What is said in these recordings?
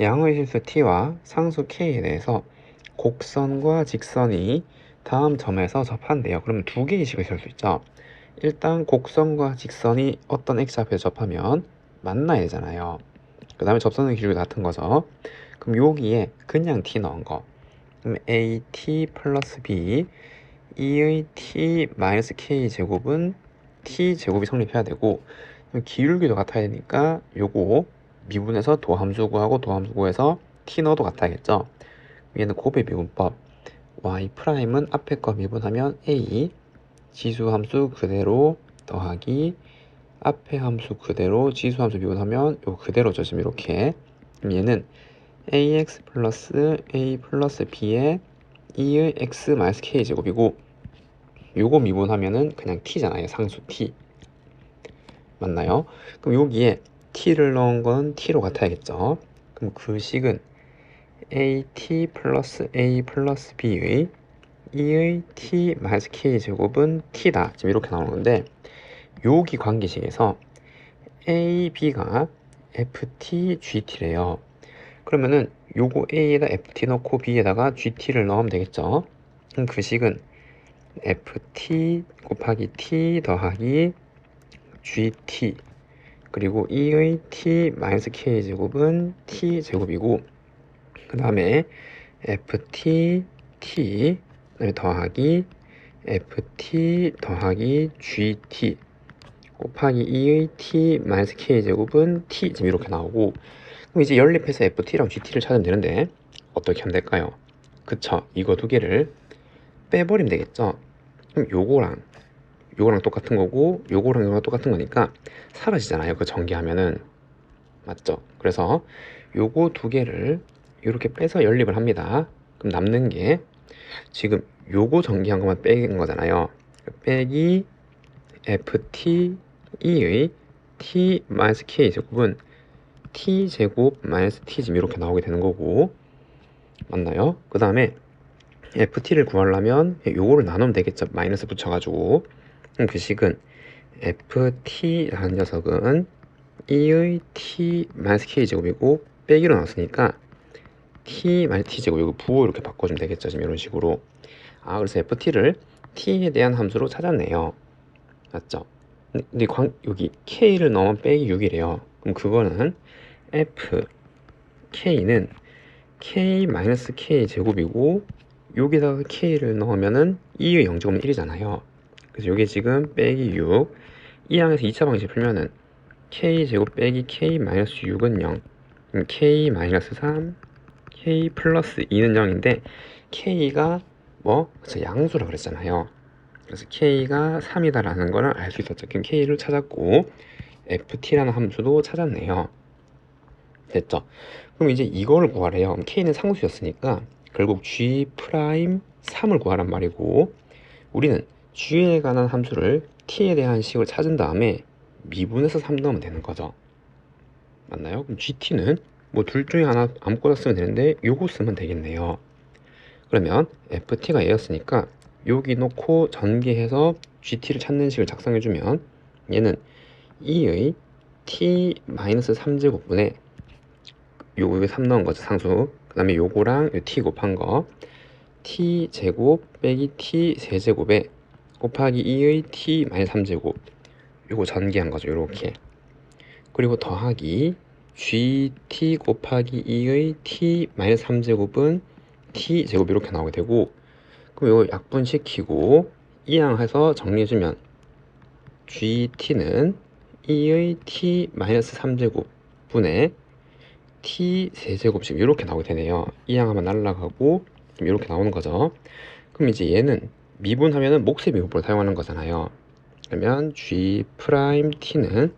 양의 실수 t와 상수 k에 대해서 곡선과 직선이 다음 점에서 접한대요. 그러면 두 개의 식을 세울 수 있죠. 일단 곡선과 직선이 어떤 x좌표에서 접하면 만나야 되잖아요. 그 다음에 접선의 기울기 같은 거죠. 그럼 여기에 그냥 t 넣은 거. 그럼 at 플러스 b 2의 t 마이너스 k 제곱은 t 제곱이 성립해야 되고 기울기도 같아야 되니까 요거 미분해서 도함수 구하고 도함수 구해서 넣어도 같아야겠죠. 얘는 곱의 미분법 y 프라임은 앞에 거 미분하면 a 지수 함수 그대로 더하기 앞에 함수 그대로 지수 함수 미분하면 요 그대로죠 지금 이렇게 얘는 ax 플러스 a 플러스 b의 2의 x 마이너스 k 제곱이고 요거 미분하면은 그냥 t잖아요 상수 t 맞나요? 그럼 여기에 t를 넣은 건 t로 같아야겠죠. 그럼 그 식은 at 플러스 a 플러스 b의 2의 t 마이너스 k 제곱은 t다. 지금 이렇게 나오는 건데 여기 관계식에서 a, b가 ft, gt래요. 그러면은 요거 a에다 ft 넣고 b에다가 gt를 넣으면 되겠죠. 그럼 그 식은 ft 곱하기 t 더하기 gt 그리고 2의 t 마이너스 k 제곱은 t 제곱이고 그 다음에 ft t 그다음에 더하기 ft 더하기 gt 곱하기 2의 t 마이너스 k 제곱은 t 지금 이렇게 나오고 그럼 이제 연립해서 ft랑 gt를 찾으면 되는데 어떻게 하면 될까요? 그쵸 이거 두 개를 빼버리면 되겠죠 그럼 요거랑 요거랑 똑같은 거고 요거랑 요거랑 똑같은 거니까 사라지잖아요. 그 전개하면은. 맞죠? 그래서 요거 두 개를 이렇게 빼서 연립을 합니다. 그럼 남는 게 지금 요거 전개한 것만 빼긴 거잖아요. 빼기 ft 2의 t 마이너스 k 제곱은 t 제곱 마이너스 t 지금 이렇게 나오게 되는 거고. 맞나요? 그 다음에 ft를 구하려면 요거를 나누면 되겠죠? 마이너스 붙여가지고 그럼 그 식은 ft라는 녀석은 2의 t 마이너스 k 제곱이고 빼기로 나왔으니까 t 마이너스 t 제곱 이거 부호 이렇게 바꿔주면 되겠죠 지금 이런 식으로. 아 그래서 ft를 t에 대한 함수로 찾았네요. 맞죠? 근데 광, 여기 k를 넣으면 빼기 6이래요. 그럼 그거는 f k는 k 마이너스 k 제곱이고 여기다가 k를 넣으면은 2의 0제곱은 1이잖아요 그래서 이게 지금 빼기 6 이 항에서 2차 방식 풀면은 k 제곱 빼기 k 마이너스 6은 0 그럼 k 마이너스 3 k 플러스 2는 0인데 k가 뭐? 그래서 양수라 그랬잖아요. 그래서 k가 3이다 라는 거를 알 수 있었죠. 그럼 k를 찾았고 ft라는 함수도 찾았네요. 됐죠? 그럼 이제 이거를 구하래요. k는 상수였으니까 결국 g 프라임 3을 구하란 말이고 우리는 g에 관한 함수를 t에 대한 식을 찾은 다음에 미분해서 3 넣으면 되는 거죠. 맞나요? 그럼 gt는 뭐 둘 중에 하나 아무거나 쓰면 되는데 요거 쓰면 되겠네요. 그러면 ft가 얘였으니까 여기 놓고 전개해서 gt를 찾는 식을 작성해주면 얘는 2의 t-3제곱분의 요거 3 넣은 거죠 상수. 그 다음에 요거랑 요 t 곱한 거. T 제곱 빼기 t 세제곱에 곱하기 2의 t 마이너스 3제곱. 요거 전개한 거죠 요렇게. 그리고 더하기 gt 곱하기 2의 t 마이너스 3제곱은 t 제곱 이렇게 나오게 되고 그럼 이거 약분시키고 이항 해서 정리해주면 gt는 2의 t 마이너스 3제곱 분의 t 세제곱씩 이렇게 나오게 되네요. 이항 하면 날라가고 이렇게 나오는 거죠. 그럼 이제 얘는 미분하면은 몫의 미분법을 사용하는 거잖아요. 그러면 g 프라임 t는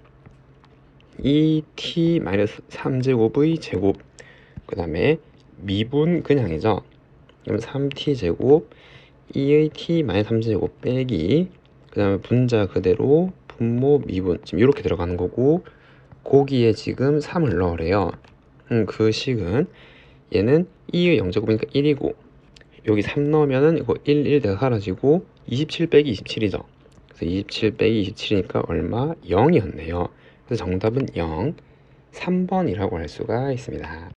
2t 마이너스 3제곱의 제곱. 그 다음에 미분 그냥이죠. 그럼 3t 제곱 2의 t 마이너스 3제곱 빼기. 그 다음에 분자 그대로 분모 미분. 지금 이렇게 들어가는 거고 거기에 지금 3을 넣으래요. 음, 그 식은 얘는 2의 0제곱이니까 1이고 여기 3 넣으면은 이거 1, 1 대가 사라지고 27 빼기 27이죠. 그래서 27 빼기 27이니까 얼마? 0이었네요. 그래서 정답은 0 3번이라고 할 수가 있습니다